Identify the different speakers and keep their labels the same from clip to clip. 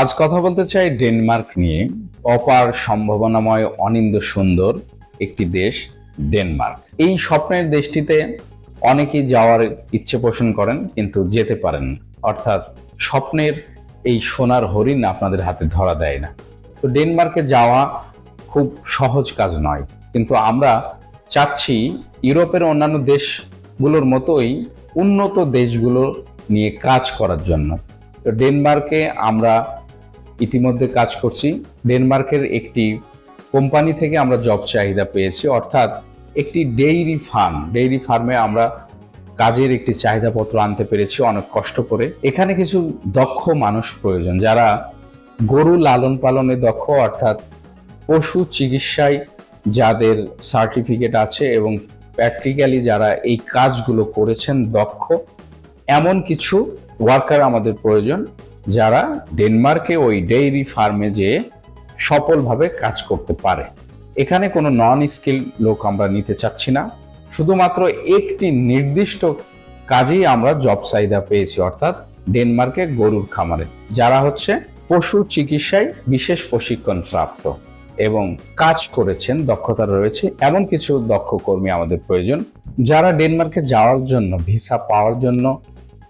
Speaker 1: আজ কথা বলতে চাই ডেনমার্ক নিয়ে। অপার সম্ভাবনাময়, অনিন্দ সুন্দর একটি দেশ, ডেনমার্ক। এই স্বপ্নের দেশটিতে অনেকেই যাওয়ার ইচ্ছে পোষণ করেন, কিন্তু যেতে পারেন অর্থাৎ স্বপ্নের এই সোনার হরিণ আপনাদের হাতে ধরা দেয় না। তো ডেনমার্কে যাওয়া খুব সহজ কাজ নয়। কিন্তু আমরা চাচ্ছি ইউরোপের অন্যান্য দেশগুলোর মতোই উন্নত দেশগুলো নিয়ে কাজ করার জন্য। তো ডেনমার্কে আমরা ইতিমধ্যে কাজ করছি। ডেনমার্কের একটি কোম্পানি থেকে আমরা জব চাহিদা পেয়েছি। অর্থাৎ একটি ডেইরি ফার্ম ডেইরি ফার্মে আমরা কাজের একটি চাহিদাপত্র আনতে পেরেছি অনেক কষ্ট করে। এখানে কিছু দক্ষ মানুষ প্রয়োজন, যারা গরু লালন পালনে দক্ষ, অর্থাৎ পশু চিকিৎসায় যাদের সার্টিফিকেট আছে এবং প্র্যাকটিক্যালি যারা এই কাজগুলো করেছেন দক্ষ, এমন কিছু ওয়ার্কার আমাদের প্রয়োজন। যারা ডেনমার্কে ওই ডেইরি ফার্মে যেয়ে সফলভাবে কাজ করতে পারে। এখানে কোনো নন স্কিল লোক আমরা নিতে চাচ্ছি না। শুধুমাত্র একটি নির্দিষ্ট কাজেই আমরা জব চাহিদা পেয়েছি, অর্থাৎ ডেনমার্কে গরুর খামারে, যারা হচ্ছে পশু চিকিৎসায় বিশেষ প্রশিক্ষণ প্রাপ্ত এবং কাজ করেছেন, দক্ষতা রয়েছে, এমন কিছু দক্ষ কর্মী আমাদের প্রয়োজন, যারা ডেনমার্কে যাওয়ার জন্য, ভিসা পাওয়ার জন্য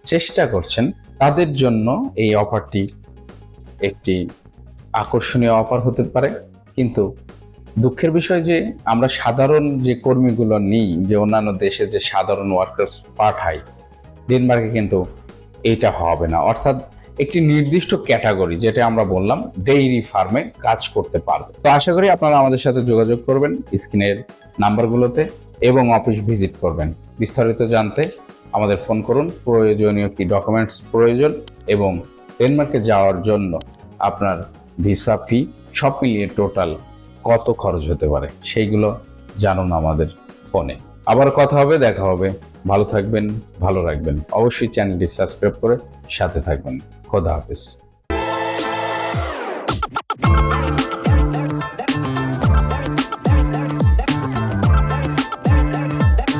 Speaker 1: চেষ্টা করছেন তাদের জন্য এই অফারটি একটি আকর্ষণীয় অফার হতে পারে। কিন্তু দুঃখের বিষয় যে আমরা সাধারণ যে কর্মীগুলো নিই, যে অন্যান্য দেশে যে সাধারণ ওয়ার্কার্স পাঠাই ডেনমার্কে কিন্তু এটা হবে না। অর্থাৎ একটি নির্দিষ্ট ক্যাটাগরি যেটা আমরা বললাম ডেইরি ফার্মে কাজ করতে পারবে। তো আশা করি আপনারা আমাদের সাথে যোগাযোগ করবেন স্ক্রিনের নাম্বারগুলোতে এবং অফিস ভিজিট করবেন। বিস্তারিত জানতে আমাদের ফোন করুন। প্রয়োজনীয় কি ডকুমেন্টস প্রয়োজন এবং ডেনমার্কে যাওয়ার জন্য আপনার ভিসা ফি সব মিলিয়ে টোটাল কত খরচ হতে পারে সেইগুলো জানুন আমাদের ফোনে। আবার কথা হবে, দেখা হবে। ভালো থাকবেন, ভালো রাখবেন। অবশ্যই চ্যানেলটি সাবস্ক্রাইব করে সাথে থাকবেন। খোদা হাফিজ।